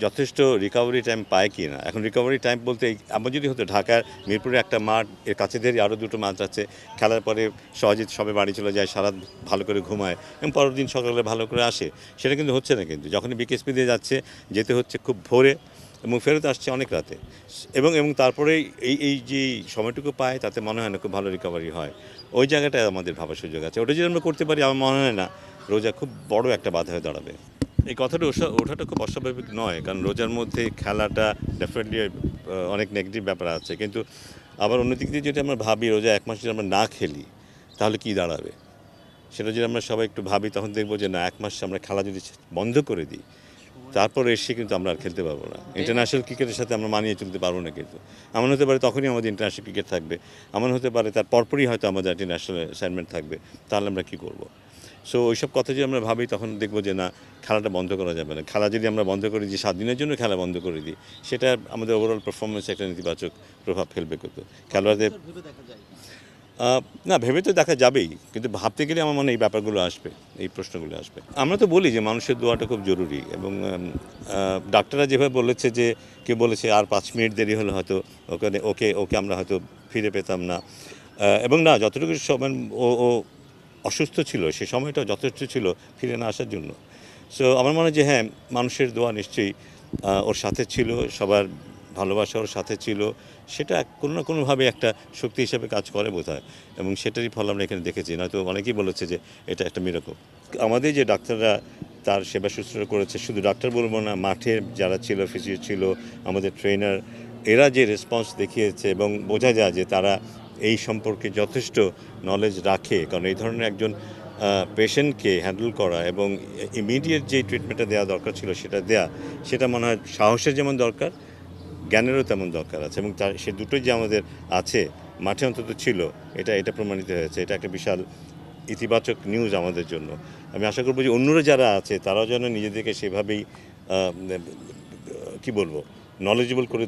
যথেষ্ট recovery time পায় কি না? এখন রিকভারি টাইম বলতে আমার যদি হতো, ঢাকার মিরপুরে একটা মাঠ, এর কাছে দিয়ে আরও দুটো মাঠ আছে। খেলার পরে সহজে সবে বাড়ি চলে যায় সারা ভালো করে ঘুমায় এবং পরের দিন সকালে ভালো করে আসে। সেটা কিন্তু হচ্ছে না কিন্তু। যখন বিকেএসপি দিয়ে যাচ্ছে, যেতে হচ্ছে খুব ভোরে এবং ফেরত আসছে অনেক রাতে। এবং এবং তারপরে এই এই যে সময়টুকু পায়, তাতে মনে হয় না খুব ভালো রিকভারি হয়। ওই জায়গাটায় আমাদের ভাবার সুযোগ আছে। ওটা যদি আমরা করতে পারি, আমার মনে হয় না রোজা খুব বড় একটা বাধা হয়ে দাঁড়াবে। এই কথাটা ওঠা ওঠাটা খুব অস্বাভাবিক নয়, কারণ রোজার মধ্যে খেলাটা ডেফিনেটলি অনেক নেগেটিভ ব্যাপার আছে। কিন্তু আবার অন্যদিক দিয়ে যদি আমরা ভাবি, রোজা এক মাস যদি আমরা না খেলি, তাহলে কি দাঁড়াবে? সেটা যদি আমরা সবাই একটু ভাবি, তখন দেখব যে না, এক মাস আমরা খেলা যদি বন্ধ করে দিই, তারপর এসে কিন্তু আমরা আর খেলতে পারব না। ইন্টারন্যাশনাল ক্রিকেটের সাথে আমরা মানিয়ে চলতে পারব না কিন্তু। এমন হতে পারে তখনই আমাদের ইন্টারন্যাশনাল ক্রিকেট থাকবে। এমন হতে পারে তার পরপরই হয়তো আমাদের ইন্টারন্যাশনাল ন্যাশনাল অ্যাসাইনমেন্ট থাকবে। তাহলে আমরা কী করব? সো ওইসব কথা যদি আমরা ভাবি তখন দেখব যে না খেলাটা বন্ধ করা যাবে না। খেলা যদি আমরা বন্ধ করে দিই সাত দিনের জন্য খেলা বন্ধ করে দিই সেটা আমাদের ওভারঅল পারফরমেন্সে একটা নেতিবাচক প্রভাব ফেলবে কিন্তু খেলোয়াড়দের না ভেবে তো দেখা যাবেই কিন্তু ভাবতে গেলে আমার মনে এই ব্যাপারগুলো আসবে এই প্রশ্নগুলো আসবে। আমরা তো বলি যে মানুষের দোয়াটা খুব জরুরি এবং ডাক্তাররা যেভাবে বলেছে যে কে বলেছে আর পাঁচ মিনিট দেরি হলে হয়তো ওখানে ওকে ওকে আমরা হয়তো ফিরে পেতাম না। এবং না যতটুকু সময় ও ও অসুস্থ ছিল, সে সময়টা যথেষ্ট ছিল ফিরে না আসার জন্য। সো আমার মনে হয় যে হ্যাঁ মানুষের দোয়া নিশ্চয়ই ওর সাথে ছিল, সবার ভালোবাসা ওর সাথে ছিল। সেটা কোনো না কোনোভাবে একটা শক্তি হিসেবে কাজ করে বোধ হয় এবং সেটারই ফল আমরা এখানে দেখেছি। নয়তো অনেকেই বলেছে যে এটা একটা মিরাকল আমাদের যে ডাক্তাররা তার সেবা শুশ্রূষা করেছে, শুধু ডাক্তার বলব না, মাঠে যারা ছিল ফিজিও ছিল, আমাদের ট্রেনার এরা যে রেসপন্স দেখিয়েছে এবং বোঝা যায় যে তারা এই সম্পর্কে যথেষ্ট নলেজ রাখে। কারণ এই ধরনের একজন পেশেন্টকে হ্যান্ডেল করা এবং ইমিডিয়েট যে ট্রিটমেন্টটা দেওয়া দরকার ছিল সেটা দেয়া, সেটা মনে হয় সাহসের যেমন দরকার, জ্ঞানেরও তেমন দরকার আছে এবং তার, সে দুটোই যে আমাদের আছে, মাঠে অন্তত ছিল, এটা এটা প্রমাণিত হয়েছে। এটা একটা বিশাল ইতিবাচক নিউজ আমাদের জন্য। আমি আশা করব যে অন্যরা যারা আছে, তারাও যেন নিজেদেরকে সেভাবেই কি বলব নলেজেবল করে